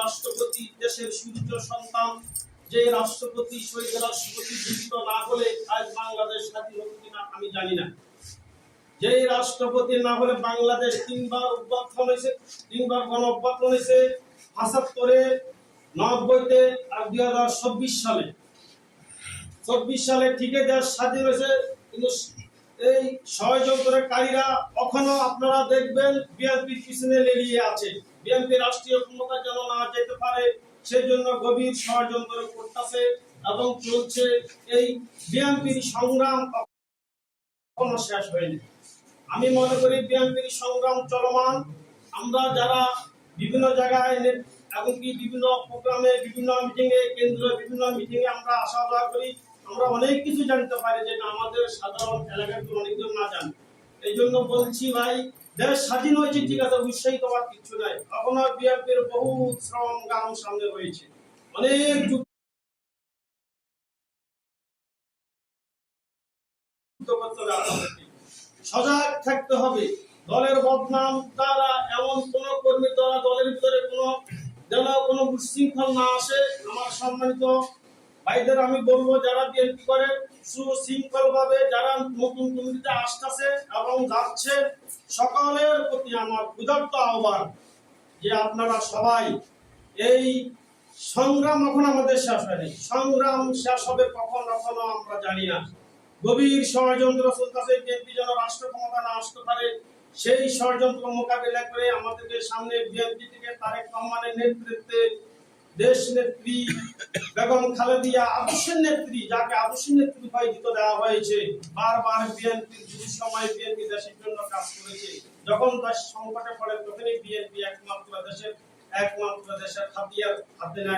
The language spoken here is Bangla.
রাষ্ট্রপতি দেশের সূর্য সন্তান, যে রাষ্ট্রপতি, শহীদ রাষ্ট্রপতি জীবিত না হলে আজ বাংলাদেশ স্বাধীন হতো কিনা আমি জানি না। যে রাষ্ট্রপতি না হলে বাংলাদেশ তিনবার উদ্বোধন হয়েছে, তিনবার গণ উদ্বোধন হয়েছে পঁচাত্তরে নব্বইতে আর দুই হাজার চব্বিশ সালে। চব্বিশ সালে স্বাধীন হয়েছে, কিন্তু এই এখনও আপনারা দেখবেন বিএনপির পিছনে আছে। বিএনপি রাষ্ট্রীয় ক্ষমতা যেন না যেতে পারে, সেজন্য গভীর ষড়যন্ত্র করতেছে এবং চলছে এই বিএনপির সংগ্রাম এখনও শেষ হয়নি। আমি মনে করি বিএনপির সংগ্রাম চলমান। আমরা যারা বিভিন্ন জায়গায় এমনকি বিভিন্ন প্রোগ্রামে, বিভিন্ন মিটিং এ, কেন্দ্রীয় বিভিন্ন মিটিং এ আমরা আসা যাওয়া করি আমরা অনেক কিছু জানতে পারি যেটা আমাদের সাধারণ এলাকার অনেকজন না জানে। এই জন্য বলছি ভাই, দেশ স্বাধীন হয়েছে, ঠিক আছে উৎসাহিত হওয়ার কিছু নাই। এখনও বিএনপির বহু শ্রম গাম সামনে রয়েছে। অনেক। সজাগ থাকতে হবে। দলের বদনাম, তারা এমন কোন কর্মী দ্বারা দলের ভিতরে কোন যেন কোনো উচ্ছৃঙ্খল না আসে। আমার সম্মানিত ভাইদের, আমি বলব, যারা বিএনপি করে সুশৃঙ্খল ভাবে যারা নতুন কমিটিতে আসতেছে এবং যাচ্ছে, সকলের প্রতি আমার ক্ষুধার্ত আহ্বান যে আপনারা সবাই এই সংগ্রাম এখন আমাদের শেষ হয়নি। সংগ্রাম শেষ হবে কখন, এখনও আমরা জানি না। গভীর ষড়যন্ত্র চলতেছে বিএনপি যেন রাষ্ট্র ক্ষমতা না আসতে পারে সেই ষড়যন্ত্র মোকাবিলা করে আমাদেরকে সামনে বিএনপি থেকে তারেক রহমানের নেতৃত্বে দেশ নেত্রী বেগম খালেদিয়া আদর্শের নেত্রী, যাকে আদর্শের নেত্রী উপাধিত দেওয়া হয়েছে, বারবার বিএনপি কিছু সময় বিএনপি দেশের জন্য কাজ করেছে। যখন দেশ সংকটে পড়ে, তখনই বিএনপি একমাত্র দেশের একমাত্র দেশের হাতিয়ার হাতে নেয়।